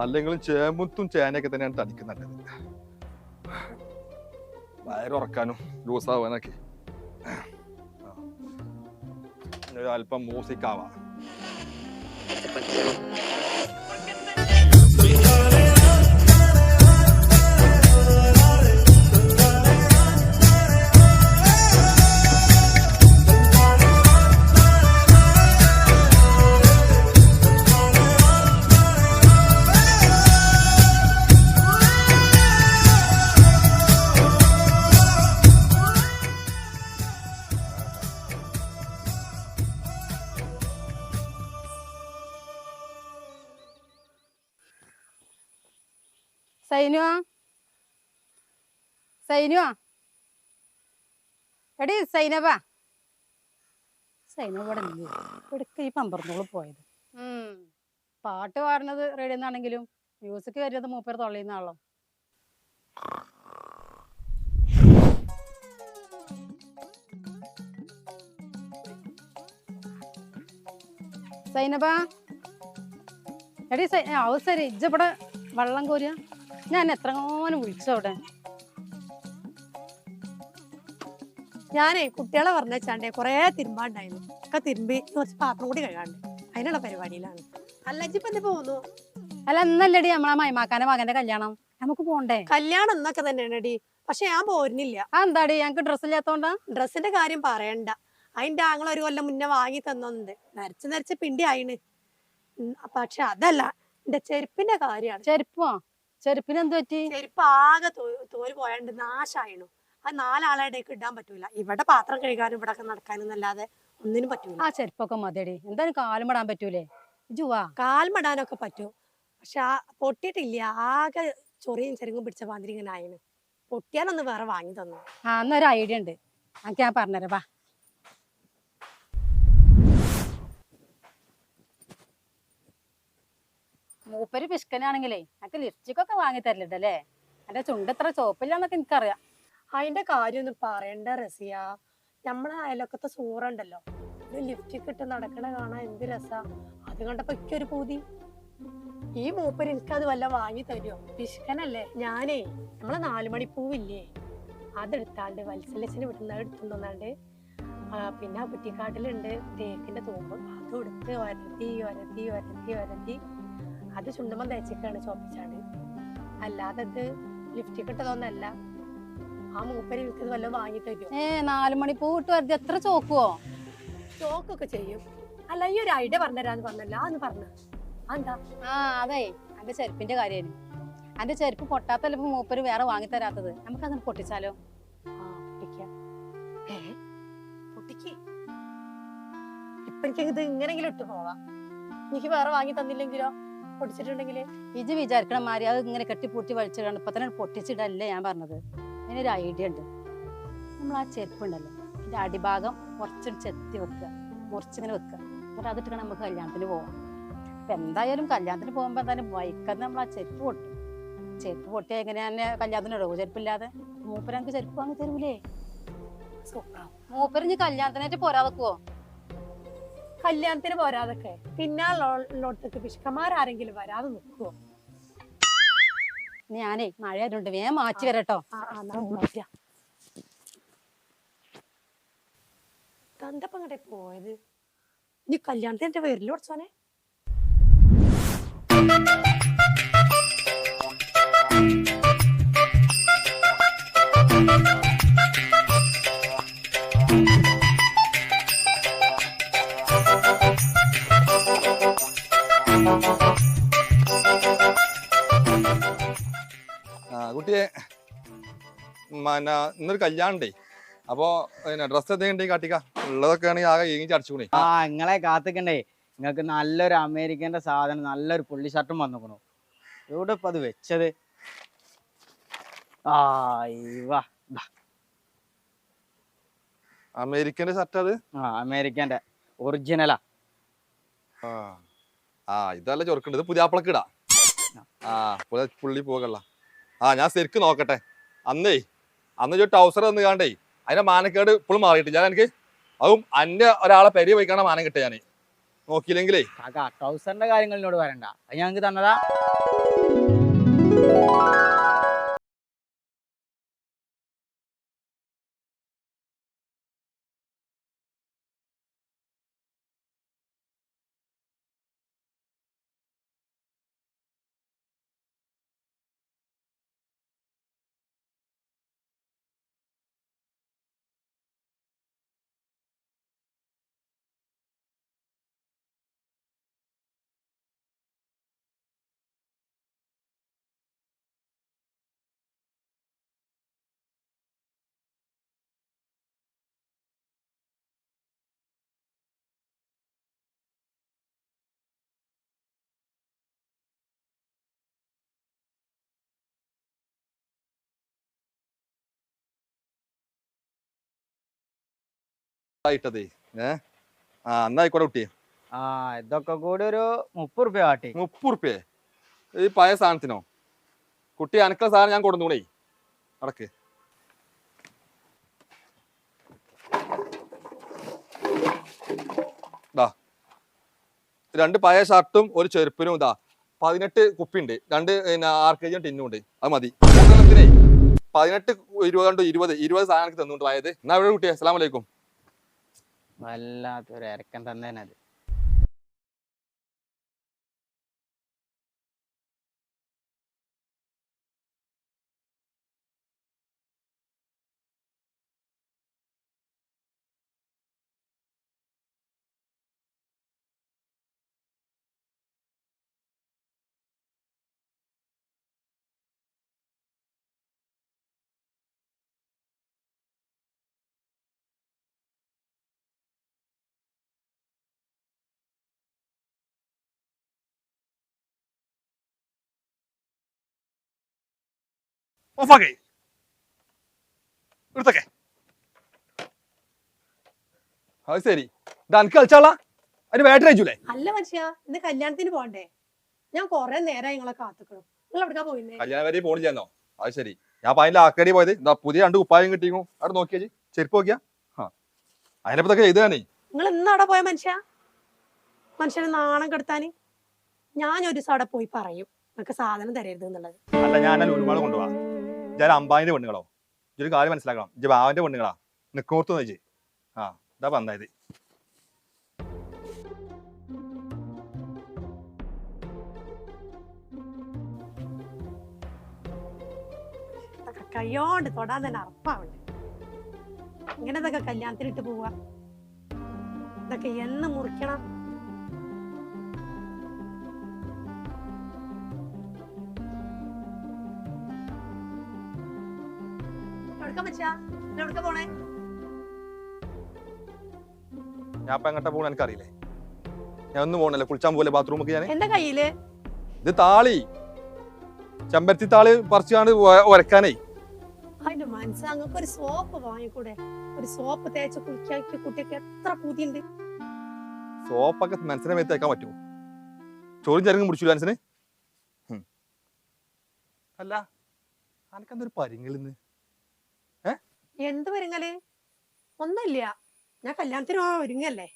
അല്ലെങ്കിലും ചേമ്പത്തും ചേനയൊക്കെ തന്നെയാണ് തനിക്ക് നല്ലത്. ലൂസാവാനൊക്കെ ആവാനൊക്കെ. അല്പം മ്യൂസിക് ആവാം. സൈനുവാ സൈനുവാ എടി സൈനബ. സൈനബ ഇവിടെ ഇല്ലേ? ഇവിടേക്ക് ഈ പമ്പറന്നോൾ പോയത്. പാട്ട് പാടുന്നത് റേഡിയോ നിന്നാണെങ്കിലും മ്യൂസിക് വരുന്നത് മൂപ്പർ തൊള്ളിന്നാണല്ലോ സൈനബ. എടി സൈ അത് ശരി. ഇജ്ജ് ഇവിടെ വെള്ളം കോരുക. ഞാൻ എത്രങ്ങാനും വിളിച്ചു അവിടെ. ഞാനേ കുട്ടികളെ പറഞ്ഞാണ്ടേ കൊറേ തിരുമ്പാണ്ടായിരുന്നു. ഒക്കെ തിരുമ്പി കുറച്ച് പാത്രം കൂടി കഴുകാണ്ട്. അതിനുള്ള പരിപാടിയിലാണ്. അല്ല ഇപ്പൊ എന്ത് പോകുന്നു അല്ല എന്നല്ലടി നമ്മളെ മൈമാക്കാന്റെ മകന്റെ കല്യാണം. നമുക്ക് പോണ്ടേ? കല്യാണം എന്നൊക്കെ തന്നെയാണ് ഡി പക്ഷെ ഞാൻ പോരുന്നില്ല. ആ എന്താടി? ഞങ്ങക്ക് ഡ്രസ് ഇല്ലാത്തോണ്ടാ? ഡ്രസ്സിന്റെ കാര്യം പറയണ്ട. അതിന്റെ ആങ്ങൾ ഒരു കൊല്ലം മുന്നേ വാങ്ങി തന്നുണ്ട്. നരച്ച് നരച്ച് പിണ്ടി ആയിണ് പക്ഷെ അതല്ല എന്റെ ചെരുപ്പിന്റെ കാര്യാണ് ചെരുപ്പോ? ചെരുപ്പിന് എന്ത് പറ്റി ചെരുപ്പ് ആകെ തോര് പോയാണ്ട് നാശായണു. അത് നാലാളുടെയൊക്കെ ഇടാൻ പറ്റൂല. ഇവിടെ പാത്രം കഴുകാനും ഇവിടെ നടക്കാനും അല്ലാതെ ഒന്നിനും പറ്റൂല. ആ ചെരുപ്പൊക്കെ മതിയടി. എന്തായാലും കാലുമടാൻ പറ്റൂലേ? ജുവാ കാൽമടാനൊക്കെ പറ്റൂ. പക്ഷെ ആ പൊട്ടിയിട്ടില്ല. ആകെ ചൊറിയും ചെരുങ്ങും പിടിച്ച മാതിരി ഇങ്ങനെ ആയിന് പൊട്ടിയാലൊന്ന് വേറെ വാങ്ങി തന്നു. ആ എന്നൊരു ഐഡിയ ഉണ്ട്. എനിക്ക് ഞാൻ പറഞ്ഞുതരാം. വാ. മൂപ്പര് പിഷ്കനാണെങ്കിലേ എനിക്ക് ലിപ്സ്റ്റിക് ഒക്കെ വാങ്ങി തരില്ലല്ലേ എന്റെ ചുണ്ട് ഇത്ര ചോപ്പില്ലാന്നൊക്കെ എനിക്കറിയാം. അതിന്റെ കാര്യം ഒന്നും പറയണ്ട റസിയ. നമ്മളെ അയലൊക്കത്തെ സൂറുണ്ടല്ലോ. ഒരു ലിഫ്റ്റിക്ക് ഇട്ട് നടക്കണ കാണാൻ എന്ത് രസാ. അത് കണ്ടപ്പോ എനിക്കൊരു പൂതി. ഈ മൂപ്പര് എനിക്കത് വല്ല വാങ്ങി തരുമോ പിഷ്കനല്ലേ ഞാനേ നമ്മളെ നാലുമണി പൂവില്ലേ അതെടുത്താണ്ട് വത്സലച്ചിന് വിടുന്ന എടുത്തുകൊണ്ടാണ്ട് പിന്നെ ആ കുറ്റിക്കാട്ടിലുണ്ട് തേക്കിന്റെ തൂമ്പ്. അതും എടുത്ത് വരത്തി വരത്തി വരത്തി ഒരത്തി അത് ചുണ്ടുമ്പം തയ്ച്ചിട്ടാണ് ചോപ്പിച്ചാണ്ട് അല്ലാതെ ഇത് ലിഫ്റ്റിൽ കിട്ടതൊന്നല്ല ആ മൂപ്പര് വിൽക്കുന്നത് വല്ലതും വാങ്ങി തരുമോ? ഏ നാലുമണി പൂ ഇട്ട് എത്ര ചോക്കുവോ? ചോക്കൊക്കെ ചെയ്യും. അല്ല ഈ ഒരു ഐഡിയ പറഞ്ഞുതരാന്ന് പറഞ്ഞല്ലോ. അന്ന് പറഞ്ഞു. എന്താ? ആ അതെ. എന്റെ ചെരുപ്പിന്റെ കാര്യം എന്റെ ചെരുപ്പ് പൊട്ടാത്തല്ല ഇപ്പൊ മൂപ്പര് വേറെ വാങ്ങി തരാത്തത്? നമുക്കത് പൊട്ടിച്ചാലോ? ആ പൊട്ടിക്കാം. ഏ പൊട്ടിക്ക്. ഇപ്പൊ എനിക്ക് ഇത് ഇങ്ങനെങ്കിലും ഇട്ടു പോവാം. എനിക്ക് വേറെ വാങ്ങി തന്നില്ലെങ്കിലോ? പൊട്ടിച്ചിട്ടുണ്ടെങ്കിൽ ഇജ് വിചാരിക്കണ മാതിരി അത് ഇങ്ങനെ കെട്ടിപ്പൂട്ടി വലിച്ചിടാണ് ഇപ്പൊ തന്നെ പൊട്ടിച്ചിടല്ലേ ഞാൻ പറഞ്ഞത്. അതിനൊരു ഐഡിയ ഉണ്ട്. നമ്മൾ ആ ചെരുപ്പുണ്ടല്ലോ അതിന്റെ അടിഭാഗം കുറച്ച് ചെത്തി വെക്കുക മുറിച്ചിങ്ങനെ വെക്കുക. എന്നിട്ട് അതിട്ടാണ് നമുക്ക് കല്യാണത്തിന് പോവാം. അപ്പൊ എന്തായാലും കല്യാണത്തിന് പോകുമ്പോ തന്നെ വൈക്കന്ന് നമ്മൾ ആ ചെരുപ്പ് പൊട്ടും. ചെരുപ്പ് പൊട്ടിയാൽ എങ്ങനെ തന്നെ കല്യാണത്തിന് ഇടവും ചെരുപ്പില്ലാതെ മൂപ്പര നമുക്ക് ചെരുപ്പ് വാങ്ങി തരൂലേ? മൂപ്പര് ഇനി കല്യാണത്തിനായിട്ട് പോരാതെക്കുവോ കല്യാണത്തിന് പോരാതൊക്കെ. പിന്നാലോടത്തേക്ക് പിശുക്കന്മാരാരെങ്കിലും വരാതെ നിൽക്കുവോ ഞാനേ മഴ ആയതുകൊണ്ട് വേഗം മാറ്റി വരട്ടോ. തന്തപ്പം പോയത്? ഇനി കല്യാണത്തിന് എന്റെ വരില്ല കുറച്ചോനെ കുട്ടിയെ പിന്നെ ഇന്നൊരു കല്യാണ്ടേ അപ്പോ പിന്നെ ഡ്രസ്സ് എന്തെങ്കിലും കാട്ടിക്ക. ഉള്ളതൊക്കെ ആണെങ്കിൽ ആകെ ഏങ്ങി ചടച്ചുകൂടെ ആ നിങ്ങളെ കാത്തിക്കണ്ടേ. നിങ്ങൾക്ക് നല്ലൊരു അമേരിക്കന്റെ സാധനം നല്ലൊരു പുള്ളി ഷർട്ടും വന്നിക്കണു. എവിടെ ഇപ്പൊ അത് വെച്ചത്? അമേരിക്കന്റെ ഷർട്ട് അത്? ആ അമേരിക്കന്റെ ഒറിജിനലാ. ആ. ആ ഇതല്ല ചൊറുക്കുണ്ട് ഇത് പുതിയാപ്പിളക്കിടാ ആ പുള്ളി പോകല്ല ആ ഞാൻ ശരിക്കും നോക്കട്ടെ. അന്നേ അന്ന് ഒരു ടൗസർ തന്നു കാണ്ടേ അതിന്റെ മാനക്കേട് ഇപ്പോഴും മാറിയിട്ടില്ല. എനിക്ക് അതും അന്റെ ഒരാളെ പെരി പോയിക്കാണ് മാനം കിട്ടിയ ഞാൻ നോക്കിയില്ലെങ്കിലേ. ടൗസറിന്റെ ട്രൗസറിന്റെ വരണ്ട അത് ഞങ്ങൾക്ക് തന്നതാ. ഇട്ടതേ ഏ? ആ എന്നാ കുട്ടി. ആ ഇതൊക്കെ കൂടി ഒരു മുപ്പത് റുപ്യ കാട്ടി മുപ്പത് റുപ്യ. ഈ പഴയ സാധനത്തിനോ? കുട്ടി അനക്ക സാധനം ഞാൻ കൊടുന്നൂടെ. അടക്ക് രണ്ട് പഴയ ഷർട്ടും ഒരു ചെരുപ്പിനും ഇതാ പതിനെട്ട് കുപ്പിയുണ്ട്. രണ്ട് പിന്നെ ആർ കെ ജിയും ടിന്നും ഉണ്ട് അത് മതി. പതിനെട്ട് ഇരുപത് രണ്ട് ഇരുപത്. ഇരുപത് സാധനം തന്നുകൊണ്ട് ആയത് എന്നാ ഇവിടെ കുട്ടിയെ. അസ്സാം അലൈക്കും. വല്ലാത്തൊരു ഇറക്കം തന്നെ അത് ഓഫാക്കേ. എടുത്തൊക്കെ. അത് ശരി. അനക്ക് കളിച്ചാളാ അതിന് ബാറ്ററി അയച്ചൂലേ അല്ല മനുഷ്യ ഇന്ന് കല്യാണത്തിന് പോണ്ടേ ഞാൻ കൊറേ നേരം നിങ്ങളെ കാത്തുക്കണം. നിങ്ങൾ എവിടേക്കാ പോയിന്നേ? കല്യാണം വരെ പോണില്ലെന്നോ? അത് ശരി. ഞാൻ അപ്പൊ അതിന്റെ ആക്കടി പോയത്? എന്താ പുതിയ രണ്ട് കുപ്പായം കിട്ടിയോ അവിടെ നോക്കിയാ ചെരുപ്പ് നോക്കിയാ? ആ അതിനെപ്പത്തൊക്കെ എഴുതാനേ നിങ്ങൾ ഇന്ന് അവിടെ പോയ മനുഷ്യ മനുഷ്യനെ നാണം കെടുത്താന്? ഞാൻ ഒരു ദിവസം അവിടെ പോയി പറയും. നിങ്ങൾക്ക് സാധനം തരരുത് എന്നുള്ളത്. അല്ല ഞാൻ ഒരുപാട് കൊണ്ടുപോവാ. ഞാൻ അമ്പാനിന്റെ പെണ്ണുങ്ങളോ? ഇതൊരു കാര്യം മനസ്സിലാക്കണം. ഇജ്ജ് ബാവന്റെ പെണ്ണുങ്ങളാ. നിക്കോർത്ത് നോക്കി ആ ഇതാ പന്തായത് കയ്യോണ്ട് തൊടാൻ തന്നെ അറപ്പാവുണ്ട്. ഇങ്ങനെ ഇതൊക്കെ കല്യാണത്തിനിട്ട് പോവാ. ഇതൊക്കെ എന്ന് മുറിക്കണം. എവിടുക്കാ മച്ചാ എവിടുക്ക പോണേ? ഞാൻ ഇപ്പൊ എങ്ങോട്ടാ പോകണം എനിക്കറിയില്ലേ. ഞാൻ ഒന്നും പോകണല്ലേ കുളിച്ചാൻ പോലെ ബാത്റൂമൊക്കെ ഞാൻ എന്റെ കയ്യിൽ? ഇത് താളി. ചെമ്പരത്തി താളി ഉരക്കാനേ അതിന്റെ മനസ്സ് അങ്ങക്ക് ഒരു സോപ്പ് വാങ്ങിക്കൂടെ? ഒരു സോപ്പ് തേച്ച് കുളിക്കാക്കിയ കുട്ടിയൊക്കെ എത്ര പുതിയുണ്ട്? സോപ്പൊക്കെ മനസ്സിനെ മേത്ത് തേക്കാൻ പറ്റുമോ? ചോറും ചരങ്ങും പിടിച്ചു മനസ്സിന്? അല്ല അനക്കെന്തൊരു പരിങ്ങളിന്ന് എന്ത് വരുങ്ങൽ? ഒന്നുമില്ല. ഞാൻ കല്യാണത്തിന് ഒരുങ്ങല്ലേ?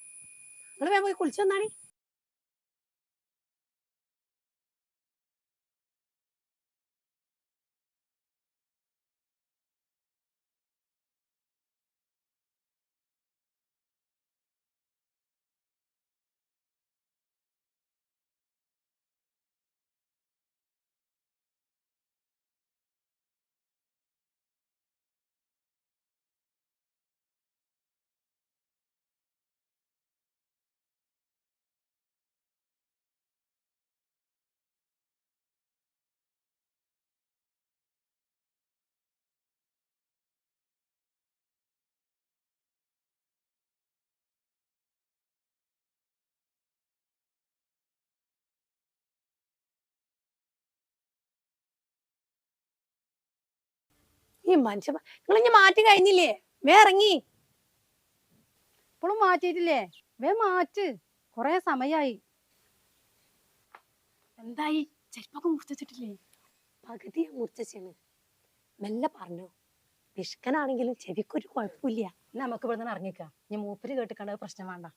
നിങ്ങൾ വേഗം പോയി കുളിച്ചു വന്നാണി ഈ മനുഷ്യ നിങ്ങൾ ഇനി മാറ്റി കഴിഞ്ഞില്ലേ? വേ ഇറങ്ങി. ഇപ്പോഴും മാറ്റിയിട്ടില്ലേ? വേ മാറ്റ്. കൊറേ സമയായി. എന്തായി? ചെരുപ്പൊക്കെ മുറിച്ചിട്ടില്ലേ പകുതി മുറിച്ചാണ് മെല്ലെ പറഞ്ഞു. വിഷ്കനാണെങ്കിലും ചെവിക്കൊരു കുഴപ്പമില്ല. നമുക്ക് ഇവിടെ നിന്ന് ഇറങ്ങിക്കാം ഇനി മൂപ്പര് കേട്ടിക്കാണ്ട് പ്രശ്നം വേണ്ട.